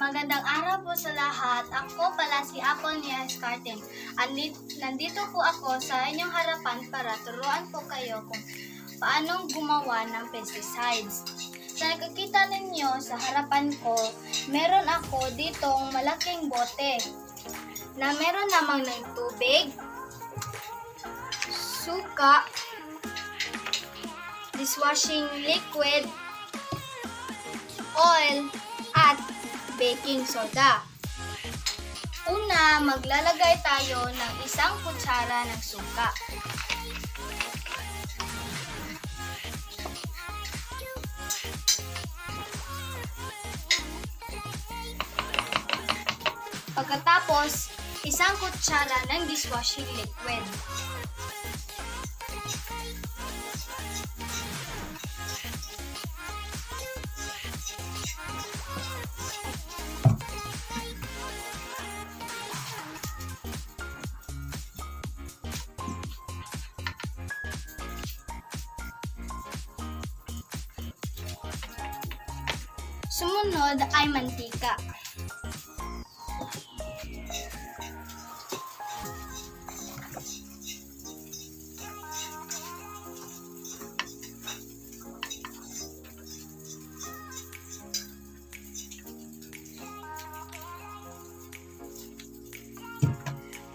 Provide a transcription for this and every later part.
Magandang araw po sa lahat. Ako pala si Apple Nia Escartin. Andit, nandito po ako sa inyong harapan para turuan po kayo kung paanong gumawa ng pesticides. Sa nakikita ninyo sa harapan ko, meron ako ditong malaking bote na meron namang ng tubig, suka, dishwashing liquid, baking soda. Una, maglalagay tayo ng isang kutsara ng suka. Pagkatapos, isang kutsara ng dishwashing liquid. Sumunod ay mantika.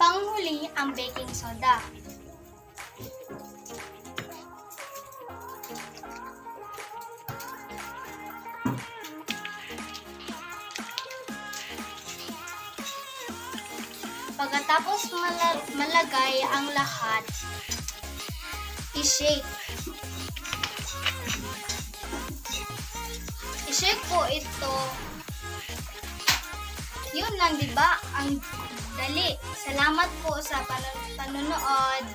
Panghuli ang baking soda. Pagkatapos mala- malagay ang lahat, i-shake. I-shake po ito. Yun lang, di ba? Ang dali. Salamat po sa panon- panonood.